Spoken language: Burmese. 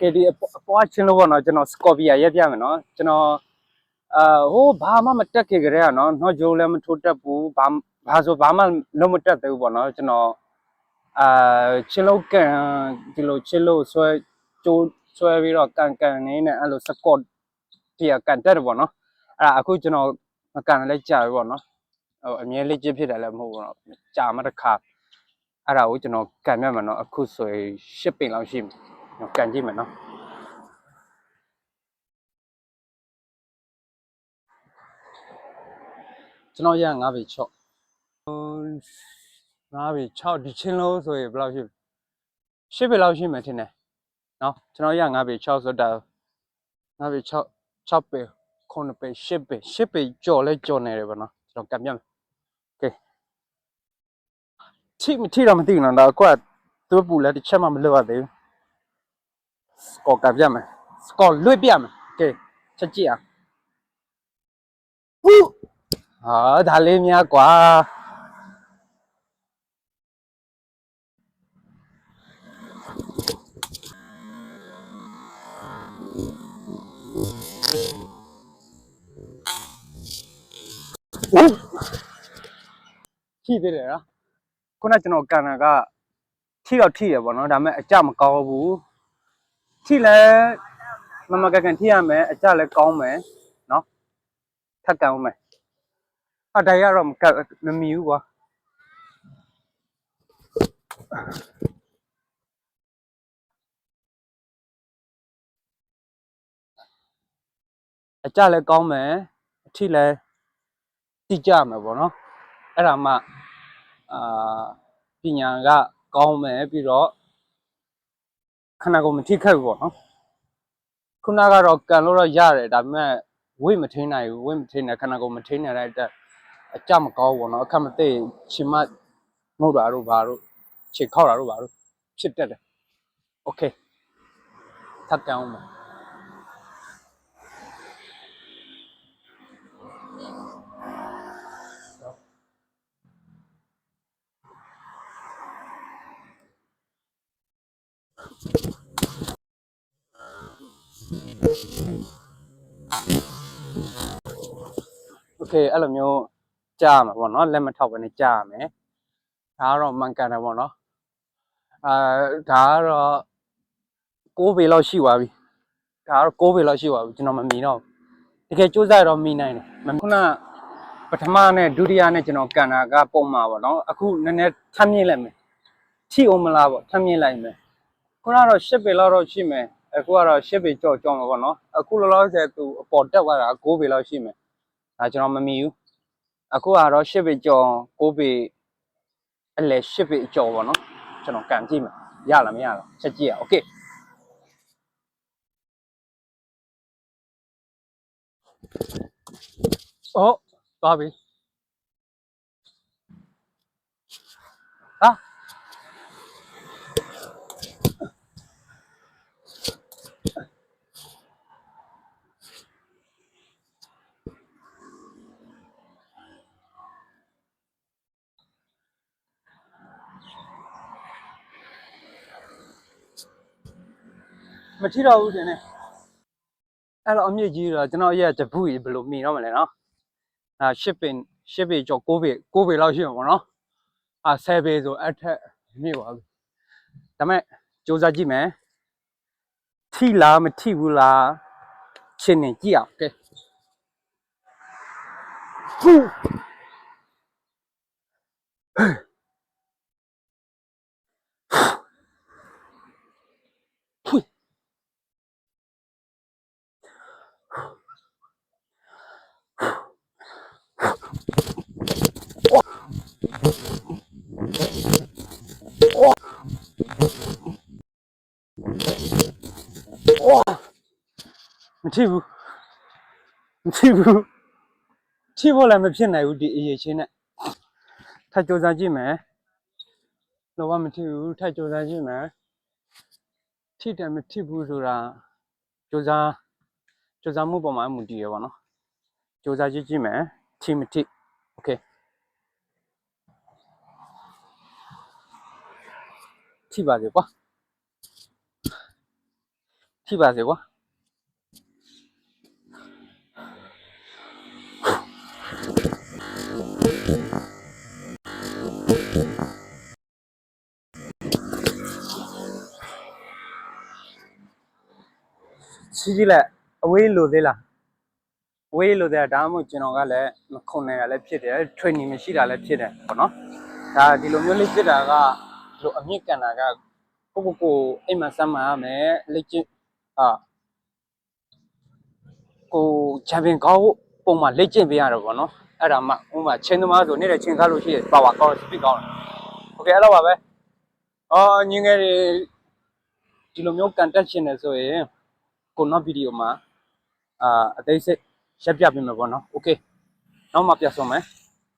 เคဒီအပေါ်အပွားချင်းလို့ပေါ့နော်ကျွန်တော်စကော်ပီယာရက်ပြမယ်နော်ကျွန်တော်အာဟိုးဘာမှမတက်ခဲ့ကြတဲ့ကနော်တော့ဂျိုးလည်းမထိုးတက်ဘူးဘာဘာဆိုဘာမှလုံးမတက်သေးဘူးပေါ့နော်ကျွန်တော်အာချင်းလို့ကန်ဒီလိုချင်းလို့ဆွဲကျိုးဆွဲပြီးတော့ကန်ကန်နေနဲ့အဲ့လိုစကော့ပီယာကန်တက်တယ်ပေါ့နော်အဲ့ဒါအခုကျွန်တော်မကန်လည်းကြာပြီပေါ့နော်ဟိုအမြဲလေးကျစ်ဖြစ်တယ်လည်းမဟုတ်ဘူးပေါ့နော်ကြာမှတစ်ခါအဲ့ဒါကိုကျွန်တော်ကန်မြတ်မှာနော်အခုဆိုရင်10ပင်လောက်ရှိမယ်ကျွ န်တော်ကန်ကြည့်မယ်နော် ကျွန်တော်ရ9ပေ6ဟို9ပေ6ဒီချင်းလို့ဆိုရင်ဘယ်လောက်ရှိ10ပေလောက်ရှိမယ်ထင်တယ်နော်ကျွန်တော်ရ9ပေ6ဆိုတာ9ပေ6 6ပေ9ပေ10ပေ10ပေကြော်လဲကြော်နေတယ်ဗောနော်ကျွန်တော်ကပ်ပြမယ်โอเคထိမထိတော့မသိဘူးနော်ဒါကွာသူ့ပူလဲတစ်ချက်မှမလွတ်ရသေးဘူး စကောကပ်ပြမယ်စကောလွတ်ပြမယ်โอเคချက်ကြည့်အောင်ဟူး ဟာဒါလေးများกว่าโอ้ထိသေးတယ်နော်ခုနကကျွန်တော်ကန်တာကထိတော့ထိရပေါ့နော်ဒါပေမဲ့အကြမကောင်းဘူး ထိလဲမမကန်ကန်ထိရမယ်အကြလည်းကောင်းမယ်နော်ထပ်ကန်အောင်မယ်အတိုင်ကတော့မကတ်မမီဘူးကွာအကြလည်းကောင်းမယ်အထိလည်းတိကျမယ်ပေါ့နော်အဲ့ဒါမှအာပညာကကောင်းမယ်ပြီးတော့ ခန္ဓာကိုယ်မထိခိုက်ဘူးပေါ့နော်ခုနကတော့ကန်လို့တော့ရတယ်ဒါပေမဲ့ဝိတ်မထိနိုင်ဘူးဝိတ်မထိနိုင်ခန္ဓာကိုယ်မထိနိုင်တဲ့အတွက် အကြမကောင်းဘူးเนาะအခက်မသိရင်ချင်မငုတ်တာတို့ဘာတို့ခြေခောက်တာတို့ဘာတို့ဖြစ်တတ်တယ်โอเคထပ်ကောင်းမ โอเคအဲ့လိုမျိုးကြားရမှာပေါ့เนาะလက်မထောက်ဘဲနဲ့ကြားရမယ်ဒါကတော့မှန်ကန်တယ်ပေါ့เนาะအာဒါကတော့6ပေလောက်ရှိသွားပြီဒါကတော့6ပေလောက်ရှိသွားပြီကျွန်တော်မမြင်တော့ဘူးတကယ်စူးစမ်းရတော့မြင်နိုင်တယ်မခုနပထမနဲ့ဒုတိယနဲ့ကျွန်တော်ကန်တာကပုံမှာပေါ့เนาะအခုနည်းနည်းထပ်မြင့်လိုက်မယ်ထိအောင်မလားပေါ့ထပ်မြင့်လိုက်မယ်ခုနကတော့10ပေလောက်တော့ရှိမယ် အခုကတော့10ပေကြော့ကြော့မှာပေါ့เนาะအခုလောလောဆယ်သူအပေါ်တက်သွားတာ9ပေလောက်ရှိမယ်ဒါကျွန်တော်မမြင်ဘူး အခုကတော့10ပေကျော်9ပေအလဲ10ပေကျော်ပေါ့နော်ကျွန်တော်ကန်ကြည့်မယ်ရလားမရလားချက်ကြည့်ရအောင်โอเคအော်သွားပြီ မထီတော့ဘူးတင်နေအဲ့တော့အမြင့်ကြီးတော့ကျွန်တော်ရဲ့တပုကြီးဘယ်လိုမြင်တော့မလဲနော်အာ10ပေ10ပေကျော်9ပေ9ပေလောက်ရှိမှာပေါ့နော်အာ10ပေဆိုအဲ့ထက်မြင့်ပါဘူးဒါမဲ့စူးစမ်းကြည့်မယ်ထိလားမထိဘူးလားရှင်းနေကြည့်အောင်ကဲဟူး မထိဘူးမထိဘူးထိဖို့လည်းမဖြစ်နိုင်ဘူးဒီအရေးချင်းနဲ့ထပ်ကြိုးစားကြည့်မယ်လောကမထိဘူးထပ်ကြိုးစားကြည့်မယ်ထိတယ်မထိဘူးဆိုတာကြိုးစားကြိုးစားမှုပေါ်မှာမူတည်ရပါတော့ကြိုးစားကြည့်ကြည့်မယ်ထိမထိโอเค ထိပါစေကွာထိပါစေကွာစီကြီးလက်အဝေးလိုသေးလားအဝေးလိုသေးတာဒါမှမဟုတ်ကျွန်တော်ကလည်းမခုံနိုင်တာလည်းဖြစ်တယ် training မရှိတာလည်းဖြစ်တယ်ပေါ့နော်ဒါဒီလိုမျိုးလေးဖြစ်တာကဒီ လိုအမြင့်ကန်တာကကိုကိုကိုအိမ်မှာစမ်းမရမယ်လက်ကျင့်အာကိုချန်ပီယံကောက်ပုံမှာလက်ကျင့်ပေးရတော့ပေါ့နော်အဲ့ဒါမှဥပမာချင်းသမားဆိုနေတဲ့ချင်းကားလို့ရှိရင်ပါဝါကောက်စပစ်ကောက်โอเคအဲ့လိုပါပဲအော်ညငယ်တွေဒီလိုမျိုးကန်တက်ရှင်နေဆိုရင်ကိုနောက်ဗီဒီယိုမှာအာအသေးစိတ်ရှင်းပြပေးမယ်ပေါ့နော်โอเคနောက်မှပြတ်ဆုံးမယ်